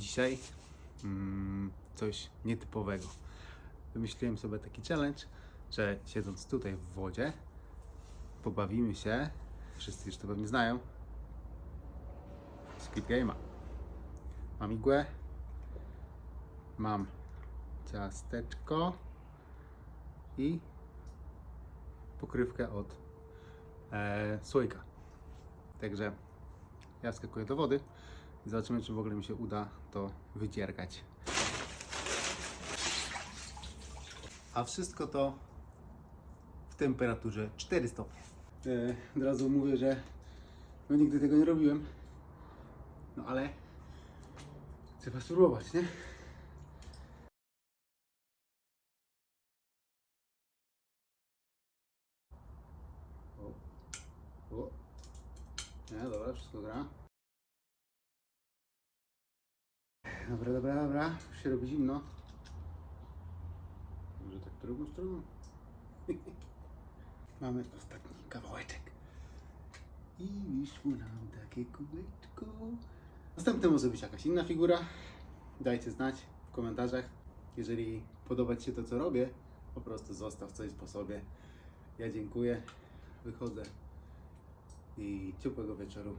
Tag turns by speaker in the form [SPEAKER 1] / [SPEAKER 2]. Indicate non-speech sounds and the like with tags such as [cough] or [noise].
[SPEAKER 1] dzisiaj mm, coś nietypowego. Wymyśliłem sobie taki challenge, że siedząc tutaj w wodzie, pobawimy się, wszyscy już to pewnie znają, Squid Game'a. Mam igłę, mam ciasteczko i pokrywkę od e, słoika. Także ja wskakuję do wody i zobaczymy, czy w ogóle mi się uda to wydziergać. A wszystko to w temperaturze 4 stopnie. E, od razu mówię, że no nigdy tego nie robiłem. No ale trzeba spróbować, nie? O. O. Nie, dobra, wszystko gra. Dobra, dobra, dobra. Już się robi zimno. Może tak drugą stroną? [laughs] Mamy ostatni kawałeczek. I wyszło nam takie kuleczko. Następnym może być jakaś inna figura. Dajcie znać w komentarzach. Jeżeli podoba Ci się to, co robię, po prostu zostaw coś po sobie. Ja dziękuję. Wychodzę i ciepłego wieczoru